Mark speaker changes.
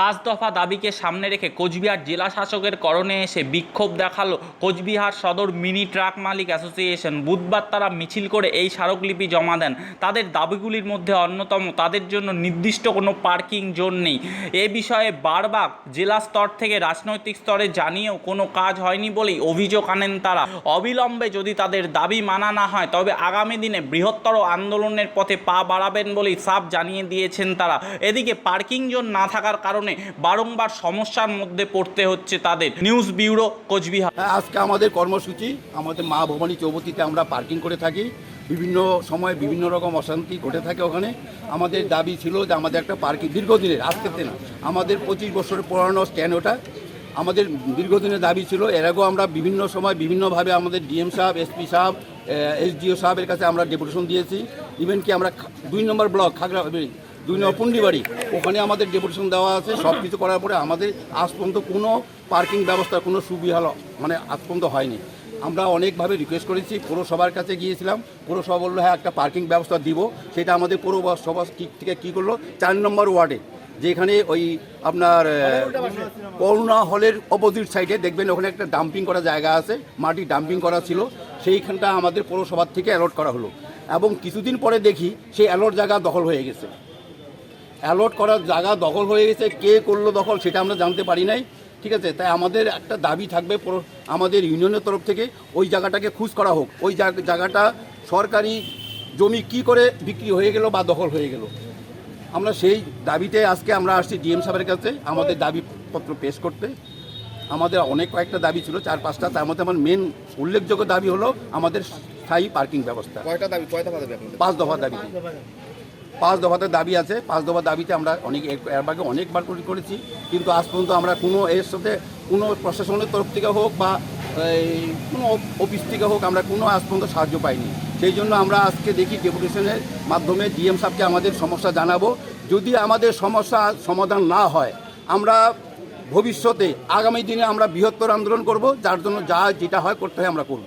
Speaker 1: পাঁচ দফা দাবিকে সামনে রেখে কোচবিহার জেলা শাসকের করণে এসে বিক্ষোভ দেখাল কোচবিহার সদর মিনি ট্রাক মালিক অ্যাসোসিয়েশন। বুধবার তারা মিছিল করে এই স্মারকলিপি জমা দেন। তাদের দাবিগুলির মধ্যে অন্যতম, তাদের জন্য নির্দিষ্ট কোনো পার্কিং জোন নেই। এ বিষয়ে বারবার জেলা স্তর থেকে রাজনৈতিক স্তরে জানিয়েও কোনো কাজ হয়নি বলেই অভিযোগ আনেন তারা। অবিলম্বে যদি তাদের দাবি মানা না হয়, তবে আগামী দিনে বৃহত্তর আন্দোলনের পথে পা বাড়াবেন বলেই সাফ জানিয়ে দিয়েছেন তারা। এদিকে পার্কিং জোন না থাকার কারণে বারংবার সমস্যার মধ্যে পড়তে হচ্ছে তাদের। News bureau, Cooch Behar.
Speaker 2: হ্যাঁ আজকে আমাদের কর্মসূচি, আমাদের মা ভবানী চৌবতীতে আমরা পার্কিং করে থাকি। বিভিন্ন সময় বিভিন্ন রকম অশান্তি ঘটে থাকে ওখানে। আমাদের দাবি ছিল যে আমাদের একটা পার্কিং, দীর্ঘদিনের আজকে না আমাদের পঁচিশ বছরের পুরানো স্ট্যান্ড ওটা। আমাদের দীর্ঘদিনের দাবি ছিল, এর আগেও আমরা বিভিন্ন সময় বিভিন্নভাবে আমাদের ডিএম সাহেব এসপি সাহেব এসডিও সাহেবের কাছে আমরা ডেপুটেশন দিয়েছি। ইভেন কি আমরা দুই নম্বর ব্লক, খাগড়া দুই নম্বর পুন্ডিবাড়ি ওখানে আমাদের ডেপুটেশন দেওয়া আছে, সব কিছু করার পরে আমাদের আজ পর্যন্ত কোনো পার্কিং ব্যবস্থা, কোনো সুবিধা মানে আজ পর্যন্ত হয়নি। আমরা অনেকভাবে রিকোয়েস্ট করেছি, পৌরসভার কাছে গিয়েছিলাম, পৌরসভা বলল হ্যাঁ একটা পার্কিং ব্যবস্থা দিব। সেটা আমাদের পৌরসভা থেকে কী করল? চার নম্বর ওয়ার্ডে, যেখানে ওই আপনার করুণা হলের অপোজিট সাইডে দেখবেন ওখানে একটা ডাম্পিং করা জায়গা আছে, মাটি ডাম্পিং করা ছিল, সেইখানটা আমাদের পৌরসভার থেকে অ্যালট করা হলো। এবং কিছুদিন পরে দেখি, সেই অ্যালট জায়গা দখল হয়ে গেছে। অ্যালট করার জায়গা দখল হয়ে গেছে কে করল দখল সেটা আমরা জানতে পারি নাই ঠিক আছে? তাই আমাদের একটা দাবি থাকবে আমাদের ইউনিয়নের তরফ থেকে ওই জায়গাটাকে খুঁজ করা হোক। ওই জায়গাটা সরকারি জমি কি করে বিক্রি হয়ে গেল বা দখল হয়ে গেল? আমরা সেই দাবিতে আজকে আমরা আসছি ডিএম সাহেবের কাছে আমাদের দাবিপত্র পেশ করতে। আমাদের অনেক কয়েকটা দাবি ছিল চার পাঁচটা তার মধ্যে আমার মেন উল্লেখযোগ্য দাবি হলো আমাদের স্থায়ী পার্কিং ব্যবস্থা।
Speaker 3: কয়টা দাবি কয়টা দাবি
Speaker 2: পাঁচ দফা দাবি। পাঁচ দফাতে দাবি আছে। পাঁচ দফা দাবিতে আমরা অনেক এর আগে অনেকবার করে করেছি। কিন্তু আজ পর্যন্ত আমরা কোনো এর সাথে কোনো প্রশাসনের তরফ থেকে হোক বা কোনো অফিস থেকে হোক আমরা কোনো আজ পর্যন্ত সাহায্য পাইনি। সেই জন্য আমরা আজকে দেখি ডেপুটেশনের মাধ্যমে ডিএম সাহেবকে আমাদের সমস্যা জানাব। যদি আমাদের সমস্যা সমাধান না হয়, আমরা ভবিষ্যতে আগামী দিনে আমরা বৃহত্তর আন্দোলন করব, যার জন্য যা যেটা হয় করতে হয় আমরা করব।